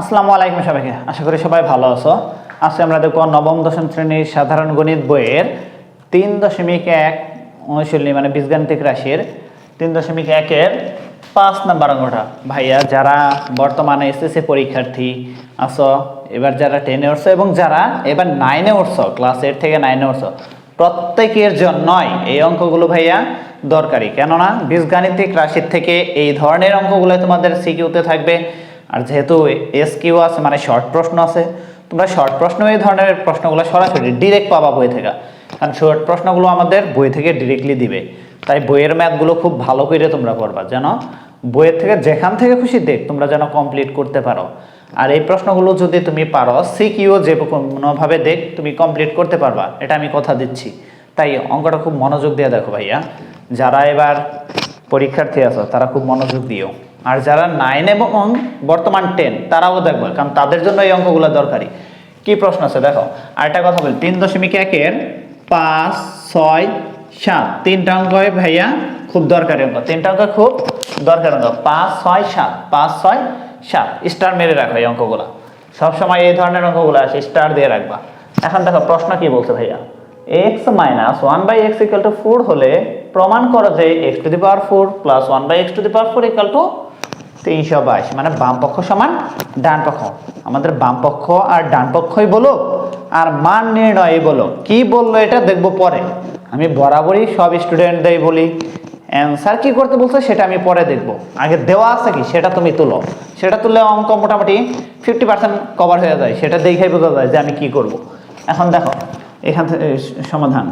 আসসালামু আলাইকুম সবাইকে। আশা করি সবাই ভালো আছো। আজকে আমরা দেখব নবম, দশম শ্রেণির সাধারণ গণিত বইয়ের তিন দশমিক এক অনুশীলনী মানে বীজগাণিতিক রাশির তিন দশমিক একের পাঁচ নাম্বার অঙ্কটা। ভাইয়া, যারা বর্তমানে এসএসসি পরীক্ষার্থী আছো, এবার যারা টেনে উঠছো এবং যারা এবার নাইনে উঠছো ক্লাস এইট থেকে নাইনে উঠছো, প্রত্যেকের জন্যই এই অঙ্কগুলো ভাইয়া দরকারি। কেননা, বীজগাণিতিক রাশির থেকে এই ধরনের অঙ্কগুলো তোমাদের সিকিউতে থাকবে। আর যেহেতু এস কিউ আছে মানে শর্ট প্রশ্ন আছে, তোমরা শর্ট প্রশ্ন এই ধরনের প্রশ্নগুলো সরাসরি ডিরেক্ট পাবা বই থেকে। কারণ শর্ট প্রশ্নগুলো আমাদের বই থেকে ডিরেক্টলি দিবে। তাই বইয়ের ম্যাথগুলো খুব ভালো করে তোমরা করবা যেন বইয়ের থেকে যেখান থেকে খুশি দেখ, তোমরা যেন কমপ্লিট করতে পারো। আর এই প্রশ্নগুলো যদি তুমি পারো সিকিউ যে কোনোভাবে দেখ, তুমি কমপ্লিট করতে পারবা। এটা আমি কথা দিচ্ছি। তাই অঙ্কটা খুব মনোযোগ দিয়ে দেখো ভাইয়া। যারা এবার পরীক্ষার্থী আছো, তারা খুব মনোযোগ দিও। আর যারা নাইন এবং বর্তমান টেন তারাও দেখবে, কারণ তাদের জন্য এই অঙ্কগুলো দরকারি। কি প্রশ্ন আছে? দেখো, আরেকটা কথা বলি। তিন দশমিক একের পাঁচ, ছয়, সাত, তিনটা অঙ্ক ভাইয়া, খুব দরকারি অঙ্ক। তিনটা অঙ্ক খুব দরকারি অঙ্ক। পাঁচ, ছয়, সাত, পাঁচ, ছয়, সাত। স্টার মেরে রাখো এই অঙ্কগুলো। সবসময় এই ধরনের অঙ্কগুলো আসে স্টার দিয়ে রাখবা। এখন দেখো, প্রশ্ন কি বলছে ভাইয়া? X minus one by x equal to four হলে প্রমাণ করো যে x to the power four plus one by x to the power four equal to তিনশো বাইশ মানে বাম পক্ষ সমান ডান পক্ষ। আমাদের বাম পক্ষ আর ডান পক্ষই বলো, আর মান নির্ণয় বলো। কি বলল এটা দেখব পরে। আমি বরাবরই সব স্টুডেন্টদের বলি। অ্যান্সার কি করতে বলছো সেটা আমি পরে দেখব। আগে দেওয়া আছে কি? সেটা তুমি তুলো। সেটা তুললে অঙ্ক মোটামুটি ফিফটি পার্সেন্ট কভার হয়ে যায়। সেটা দেখেই বোঝা যায় যে আমি কি করব। এখন দেখো, এখান থেকে সমাধান।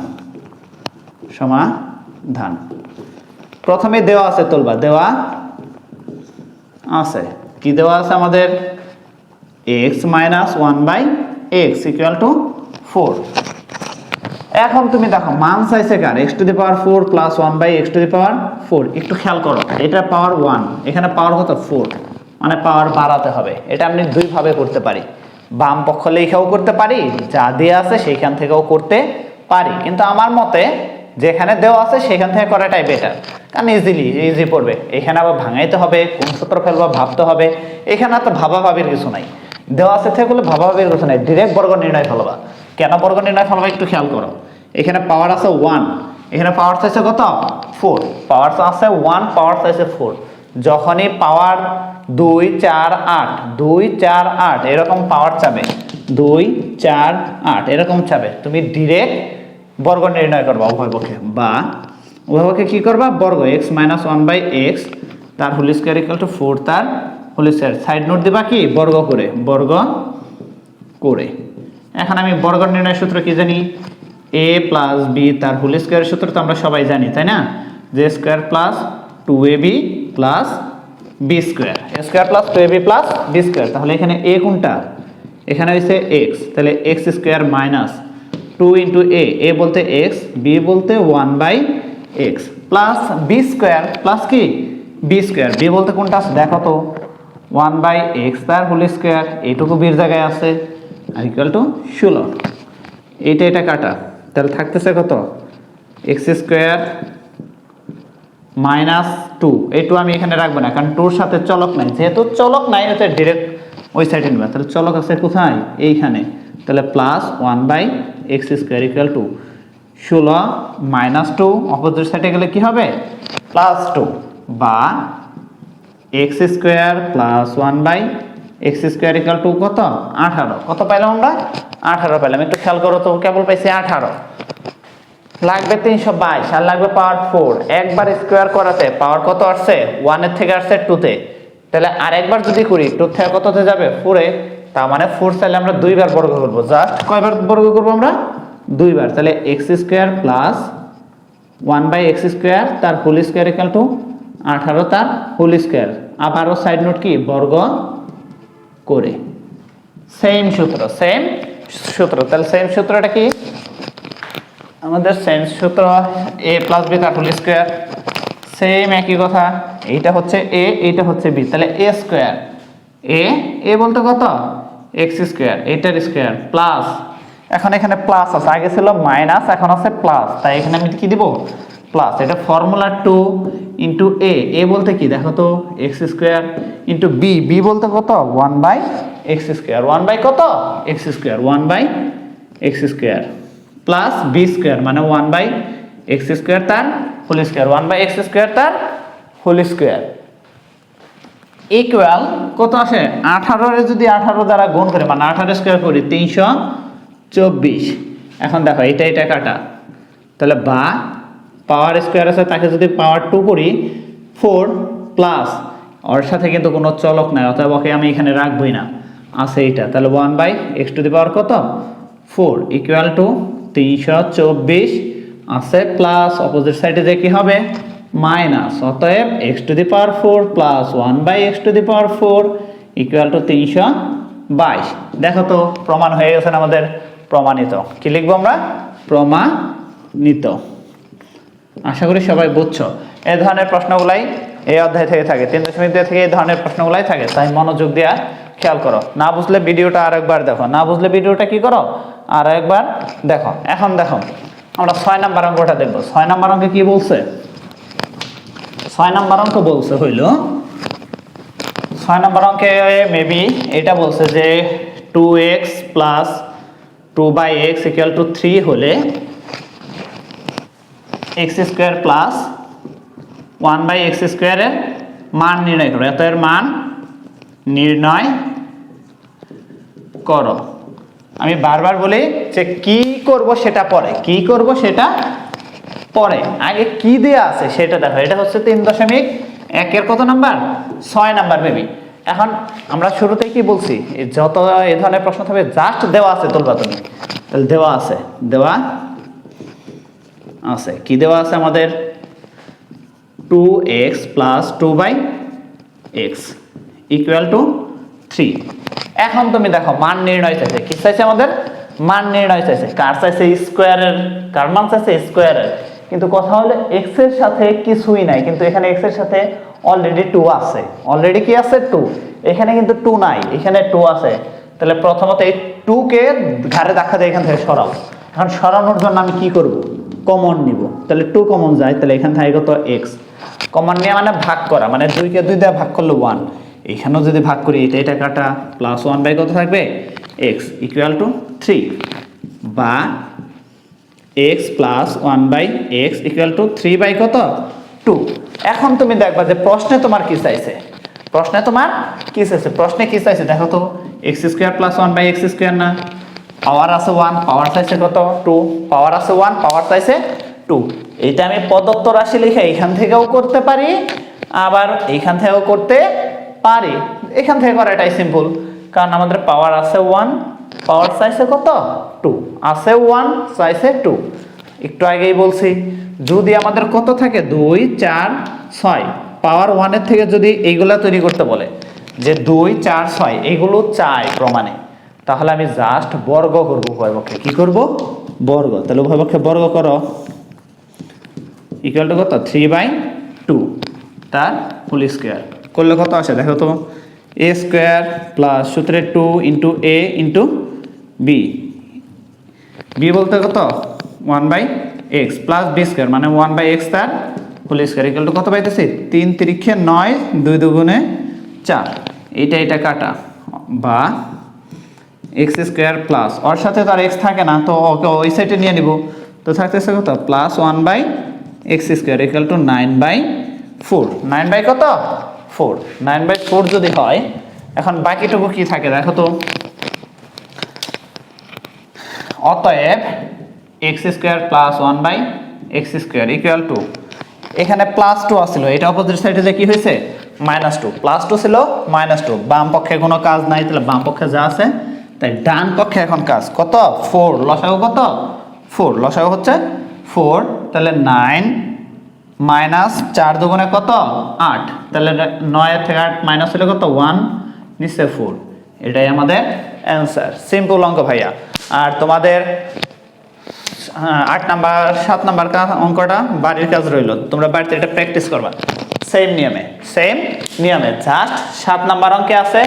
সমাধান। প্রথমে দেওয়া আছে তুলবা দেওয়া আছে। কি দেওয়া আছে আমাদের? X minus one by x equal to four এখন তুমি দেখো, মান চাইছে কার? X to the power four plus one by x to the power four একটু খেয়াল করো, এটা পাওয়ার ওয়ান এখানে পাওয়ার কত ফোর মানে পাওয়ার বাড়াতে হবে। এটা আমি দুইভাবে করতে পারি। বাম পক্ষ লেখাও করতে পারি, যা দিয়ে আছে সেইখান থেকেও করতে পারি। কিন্তু আমার মতে যেখানে দেওয়া আছে সেখান থেকে করাটাই বেটার কারণ ইজিলি ইজি পড়বে। এখানে আবার ভাঙাইতে হবে, কোন সূত্র ফেলবা ভাবতে হবে। এখানে তো ভাবা ভাবির কিছু নাই। দেওয়া আছে থেকে বলে ভাবা ভাবির কিছু নাই। ডিরেক্ট বর্গ নির্ণয় ফেলবা। কেন বর্গ নির্ণয় ফেলবা একটু খেয়াল করো। এখানে পাওয়ার আছে ওয়ান এখানে পাওয়ার চাইছে কত? ফোর পাওয়ার আছে ওয়ান পাওয়ার চাইছে ফোর যখনই পাওয়ার দুই, চার, আট, দুই, চার, আট, এরকম পাওয়ার চাবে দুই, চার, আট, এরকম চাবে তুমি ডিরেক্ট বর্গ নির্ণয় করবা উভয় পক্ষে। বা উভয় পক্ষে কী করবা? বর্গ x minus one by x তার whole square equal to four তার হোল স্কোয়ার সাইড নোট দিবা কি? বর্গ করে বর্গ করে। এখন আমি বর্গ নির্ণয় সূত্র কি জানি? এ প্লাস বি তার হোল স্কোয়ারের সূত্র তো আমরা সবাই জানি, তাই না? J square plus two a b plus b square square plus two a b plus b square তাহলে এখানে এ কোনটা? এখানে হয়েছে এক্স তাহলে x square minus two into a a বলতে এক্স, বি বলতে one by x, plus b square, plus কি? B square, b বলতে কোনটা আছে? দেখো তো, ওয়ান বাই এক্স তার হোল স্কোয়ার, এইটুকু বির জায়গায় আছে, আর ইকুয়াল টু ষোলো। এইটা এটা কাটা। তাহলে থাকতেছে কত? X square minus two. এই আমি এখানে রাখব না, কারণ টুর সাথে চলক নাই। যেহেতু চলক নাই হচ্ছে ডিরেক্ট ওই সাইডে নেবে। তাহলে চলক আছে কোথায়? এইখানে। তাহলে plus one by x square equal to ষোলো মাইনাস টু অপোজিট সাইডে গেলে কি হবে? প্লাস টু বা x square plus one by x square equal to কত? আঠারো। কত পাইলাম আমরা? আঠারো পাইলাম। একটু খেয়াল করো তো, কেবল পাইছি আঠারো। লাগবে তিনশো বাইশ আর লাগবে পাওয়ার ফোর একবার স্কোয়ার করাতে পাওয়ার কত আসছে? ওয়ানের থেকে আসছে টুতে তাহলে আর একবার যদি করি টু থেকে কততে যাবে? ফোরে তার মানে ফোর চাইলে আমরা দুইবার বর্গ করব। জাস্ট কয়বার বর্গ করব আমরা? দুইবার। তাহলে x square plus one by x square তার হোল স্কোয়ার ইকাল টু আঠারো, তার হোল স্কোয়ার আবারও সাইড নোট কি? বর্গ করে। সেম সূত্র সেম সূত্র। তাহলে সেম সূত্রটা কি? আমাদের সেম সূত্র এ প্লাস বি তার হোল স্কোয়ার সেম একই কথা। এইটা হচ্ছে এ এইটা হচ্ছে বি তাহলে এ স্কোয়ার এ এ বলতে কত? এক্স স্কোয়ার এইটার স্কোয়ার প্লাস এখন এখানে প্লাস আছে, আগে ছিল মাইনাস এখন আছে প্লাস তাই এখানে আমি কি দিব? প্লাস এটা formula two into a a বলতে কি? দেখো তো x square into b b বলতে কত? One by x square one by কত? X square one by x square plus b square মানে ওয়ান বাই এক্স স্কোয়ার তার whole square one by x square তার হোল স্কোয়ার ইকুয়াল কত আসে? আঠারোরে যদি আঠারো দ্বারা গুণ করে মানে আঠারো স্কোয়ার করি, তিনশো চব্বিশ। এখন দেখো এটা এটা কাটা। তাহলে বা পাওয়ার স্কোয়ার আছে, তাকে যদি পাওয়ার টু করি ফোর প্লাস ওর সাথে কিন্তু কোনো চলক নাই, অতএব ওকে আমি এখানে রাখবই না। আছে এইটা, তাহলে one by x to the power কত? ফোর ইকুয়াল টু তিনশো চব্বিশ, আছে প্লাস অপোজিট সাইডে যে কি হবে? মাইনাস অতএব x to the power four plus one by x to the power four equal to তিনশো বাইশ। দেখো তো, প্রমাণ হয়ে গেছে না আমাদের? প্রমাণিত। কি লিখব আমরা? প্রমাণিত। আশা করি সবাই বুঝছ। এই ধরনের প্রশ্নগুলাই এই অধ্যায় থেকে থাকে। তিন দশমিক দুই থেকে এই ধরনের প্রশ্নগুলাই থাকে। তাই মনোযোগ দেওয়া খেয়াল করো। না বুঝলে ভিডিওটা আর একবার দেখো। না বুঝলে ভিডিওটা কি করো? আর একবার দেখো। এখন দেখো, আমরা ছয় নাম্বার অঙ্কটা দেখব। ছয় নাম্বার অঙ্কে কি বলছে? ছয় নাম্বার অঙ্ক বলছে, হইল। ছয় নাম্বার অঙ্কে মেবি এটা বলছে যে two x plus two by x equal to three হলে x square plus one by x স্কোয়ারের মান নির্ণয় করো। এত এর মান নির্ণয় করো। আমি বারবার বলি যে কি করব সেটা পরে, কি করব সেটা পরে, আগে কি দেয়া আছে সেটা দেখো, এটা হচ্ছে তিন দশমিক একের কত নাম্বার? ছয় নাম্বার বেবি। এখন আমরা শুরুতেই কি বলছি? যত এই ধরনের প্রশ্ন থাকবে জাস্ট দেওয়া আছে, তুলবা তুমি। তাহলে দেওয়া আছে দেওয়া আছে। কি দেওয়া আছে আমাদের? Two x plus two by x equal to three এখন তুমি দেখো, মান নির্ণয় চাইছে। কি চাইছে আমাদের? মান নির্ণয় চাইছে। কার চাইছে? স্কোয়ারের কার মান চাইছে? স্কোয়ারের কিন্তু কথা হলো এক্সের সাথে কিছুই নাই, কিন্তু এখানে এক্সের সাথে অলরেডি টু আছে। অলরেডি কি আছে? টু এখানে কিন্তু টু নাই, এখানে টু আছে। তাহলে প্রথমত এই টু কে ঘাড়ে দেখা যায় এখান থেকে সরাও। এখন সরানোর জন্য আমি কি করব? কমন নিব। তাহলে টু কমন যায়, তাহলে এখান থেকে কত? এক্স কমন নিয়ে মানে ভাগ করা মানে দুইকে দুই দিয়ে ভাগ করলে ওয়ান এখানেও যদি ভাগ করি, এটা এটা কাটা প্লাস ওয়ান বাই কত থাকবে? এক্স ইকুয়াল টু থ্রি বা x plus one by x equal to three by কত? টু এখন তুমি দেখবা যে প্রশ্নে তোমার কি চাইছে? প্রশ্নে তোমার কি চাইছে? প্রশ্নে কি চাইছে? দেখো তো x square plus one by x square না। পাওয়ার আছে ওয়ান পাওয়ার চাইছে কত? টু পাওয়ার আছে ওয়ান পাওয়ার চাইছে টু এটা আমি প্রদত্ত রাশি লিখে এখান থেকেও করতে পারি, আবার এইখান থেকেও করতে পারি। এখান থেকে করা এটাই সিম্পল কারণ আমাদের পাওয়ার আছে ওয়ান পাওয়ার চাইছে কত? টু আছে ওয়ান চাইছে টু একটু আগেই বলছি, যদি আমাদের কত থাকে? দুই, চার, ছয়। পাওয়ার ওয়ানের থেকে যদি এইগুলা তৈরি করতে বলে, যে দুই, চার, ছয়, এইগুলো চাই প্রমাণে তাহলে আমি জাস্ট বর্গ করব উভয়পক্ষে। কি করব? বর্গ। তাহলে উভয়পক্ষে বর্গ করো। ইকুয়াল টু কত? থ্রি বাই টু তার ফুল স্কোয়ার করলে কত আসে? দেখো তো। এ স্কোয়ার প্লাস সূত্রে two into a into b b বলতে কত? One by x plus b square মানে ওয়ান বাই এক্স তার ফুল স্কোয়ার ইকুয়াল টু কত পাইতেছি? তিন তিরিক্ষে নয়, দুই দুগুণে চার। এইটা এটা কাটা। বা এক্স স্কোয়ার প্লাস ওর সাথে তো আর এক্স থাকে না, তো ওকে ওই সাইডে নিয়ে নিব। তো থাকতেছে কত? Plus one by x square equal to nine by four nine by কত? ফোর নাইন বাই ফোর যদি হয়, এখন বাকিটুকু কি থাকে? দেখো তো। অতএব x square plus one by x square equal to এখানে প্লাস টু আসছিল, এটা অপোজিট সাইডে যে কি হয়েছে? মাইনাস টু প্লাস টু ছিল মাইনাস টু বাম পক্ষে কোনো কাজ নাই, তাহলে বাম পক্ষে যা আছে, তাই ডান পক্ষে এখন কাজ। কত? ফোর লসাগু কত? ফোর লসাগু হচ্ছে ফোর তাহলে নাইন মাইনাস চার দুগুণে কত? আট। তাহলে নয়ের থেকে আট মাইনাস হলে কত? ওয়ান নিচে ফোর এটাই আমাদের অ্যান্সার সিম্পল অঙ্ক ভাইয়া। আর তোমাদের হ্যাঁ, আট নাম্বার সাত নাম্বার অঙ্কটা বাড়ির কাজ রইল। তোমরা বাড়িতে এটা প্র্যাকটিস করবা। সেম নিয়মে সেম নিয়মে। জাস্ট সাত নাম্বার অঙ্কে আছে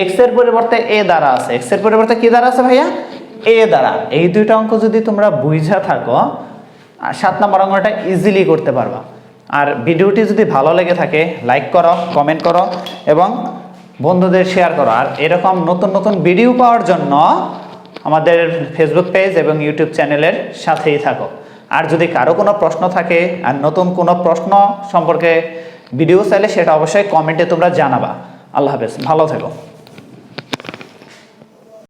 এক্সের পরিবর্তে এ দ্বারা আছে। এক্সের পরিবর্তে কি দ্বারা আছে ভাইয়া? এ দ্বারা। এই দুইটা অঙ্ক যদি তোমরা বুঝা থাকো আর সাত নাম্বার অঙ্কটা ইজিলি করতে পারবা। আর ভিডিওটি যদি ভালো লেগে থাকে লাইক করো কমেন্ট করো এবং বন্ধুদের শেয়ার করো। আর এরকম নতুন নতুন ভিডিও পাওয়ার জন্য আমাদের ফেসবুক পেজ এবং ইউটিউব চ্যানেলের সাথেই থাকো। আর যদি কারও কোনো প্রশ্ন থাকে আর নতুন কোনো প্রশ্ন সম্পর্কে ভিডিও চাইলে সেটা অবশ্যই কমেন্টে তোমরা জানাবা। আল্লাহ হাফেজ। ভালো থেকো।